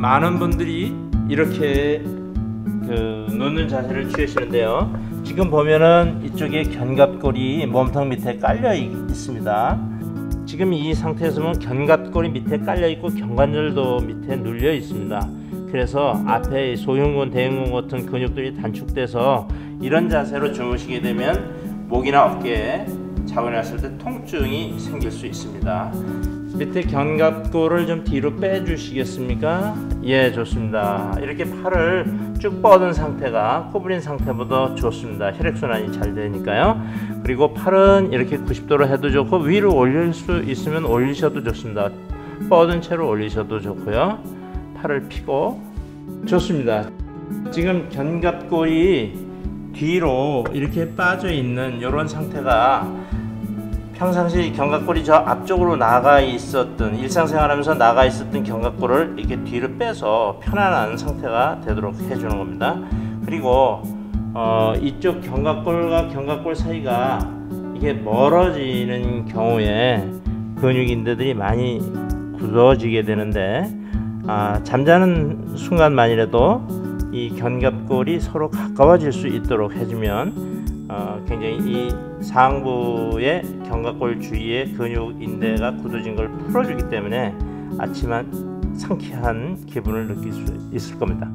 많은 분들이 이렇게 그 놓는 자세를 취하시는데요. 지금 보면은 이쪽에 견갑골이 몸통 밑에 깔려 있- 있습니다. 지금 이 상태에서는 견갑골이 밑에 깔려 있고 경관절도 밑에 눌려 있습니다. 그래서 앞에 소흉근, 대흉근 같은 근육들이 단축돼서 이런 자세로 주무시게 되면 목이나 어깨에 일어났을 때 통증이 생길 수 있습니다. 밑에 견갑골을 좀 뒤로 빼주시겠습니까? 예, 좋습니다. 이렇게 팔을 쭉 뻗은 상태가 코브린 상태보다 좋습니다. 혈액순환이 잘 되니까요. 그리고 팔은 이렇게 90도로 해도 좋고 위로 올릴 수 있으면 올리셔도 좋습니다. 뻗은 채로 올리셔도 좋고요. 팔을 펴고 좋습니다. 지금 견갑골이 뒤로 이렇게 빠져 있는 이런 상태가 평상시 견갑골이 저 앞쪽으로 나가 있었던 일상생활하면서 나가 있었던 견갑골을 이렇게 뒤로 빼서 편안한 상태가 되도록 해주는 겁니다. 그리고 어, 이쪽 견갑골과 견갑골 사이가 이게 멀어지는 경우에 근육인대들이 많이 굳어지게 되는데 아, 잠자는 순간만이라도 이 견갑골이 서로 가까워질 수 있도록 해주면 어, 굉장히 이 상부의 견갑골 주위의 근육 인대가 굳어진 걸 풀어주기 때문에 아침한 상쾌한 기분을 느낄 수 있을 겁니다.